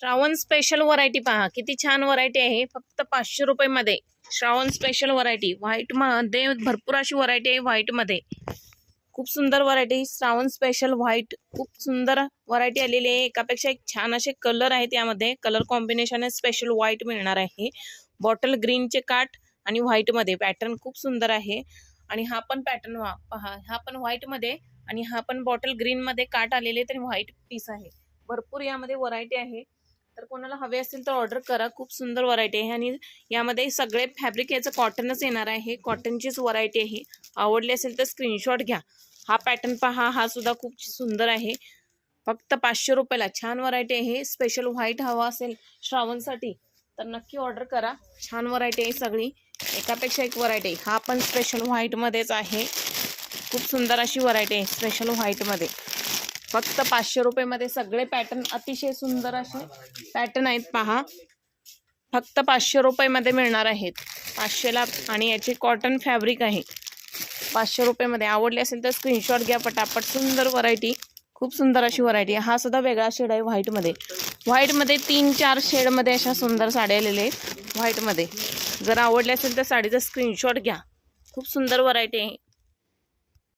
Shravan special variety पहा. किती छान व्हरायटी आहे. फक्त पाचशे रुपयेमध्ये. श्रावण स्पेशल व्हरायटी व्हाईटमध्ये भरपूर अशी व्हरायटी आहे व्हाईटमध्ये खूप सुंदर व्हरायटी श्रावण स्पेशल व्हाईट खूप सुंदर व्हरायटी आलेली आहे. एकापेक्षा एक छान असे कलर आहेत यामध्ये. कलर कॉम्बिनेशन स्पेशल व्हाईट मिळणार आहे. बॉटल ग्रीनचे काठ आणि व्हाईटमध्ये पॅटर्न खूप सुंदर आहे. आणि हा पण पॅटर्न पहा. हा पण व्हाईटमध्ये आणि हा पण बॉटल ग्रीनमध्ये काठ आलेले तरी व्हाईट पीस आहे. भरपूर यामध्ये व्हरायटी आहे. तर कोणाला हवे असतील तर ऑर्डर करा. खूप सुंदर व्हरायटी आहे आणि यामध्ये सगळे फॅब्रिक याचं कॉटनच येणार आहे. कॉटनचीच व्हरायटी आहे. आवडली असेल तर स्क्रीनशॉट घ्या. हा पॅटर्न पहा. हा सुद्धा खूप सुंदर आहे. फक्त पाचशे रुपयाला. छान व्हरायटी आहे. स्पेशल व्हाईट हवा असेल श्रावणसाठी तर नक्की ऑर्डर करा. छान व्हरायटी आहे सगळी. एकापेक्षा एक व्हरायटी हा पण स्पेशल व्हाईटमध्येच आहे. खूप सुंदर अशी व्हरायटी आहे स्पेशल व्हाईटमध्ये फक्त पाचशे रुपयेमध्ये सगळे पॅटर्न अतिशय सुंदर असे पॅटर्न आहेत पहा. फक्त पाचशे रुपयेमध्ये मिळणार आहेत. पाचशेला आणि याची कॉटन फॅब्रिक आहे. पाचशे रुपयेमध्ये आवडली असेल तर स्क्रीनशॉट घ्या पटापट. सुंदर व्हरायटी खूप सुंदर अशी व्हरायटी हा सुद्धा वेगळा शेड आहे व्हाईटमध्ये व्हाईटमध्ये तीन चार शेडमध्ये अशा सुंदर साड्या आलेल्या आहेत व्हाईटमध्ये जर आवडली असेल तर साडीचा स्क्रीनशॉट घ्या. खूप सुंदर व्हरायटी आहे.